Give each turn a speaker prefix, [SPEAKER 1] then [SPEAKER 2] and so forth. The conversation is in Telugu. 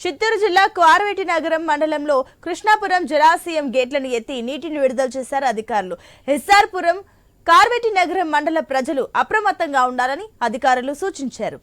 [SPEAKER 1] చిత్తూరు జిల్లా కార్వేటి నగరం మండలంలో కృష్ణాపురం జలాశయం గేట్లను ఎత్తి నీటిని విడుదల చేశారు అధికారులు. ఎస్ఆర్పురం కార్వేటి నగరం మండల ప్రజలు అప్రమత్తంగా ఉండాలని అధికారులు సూచించారు.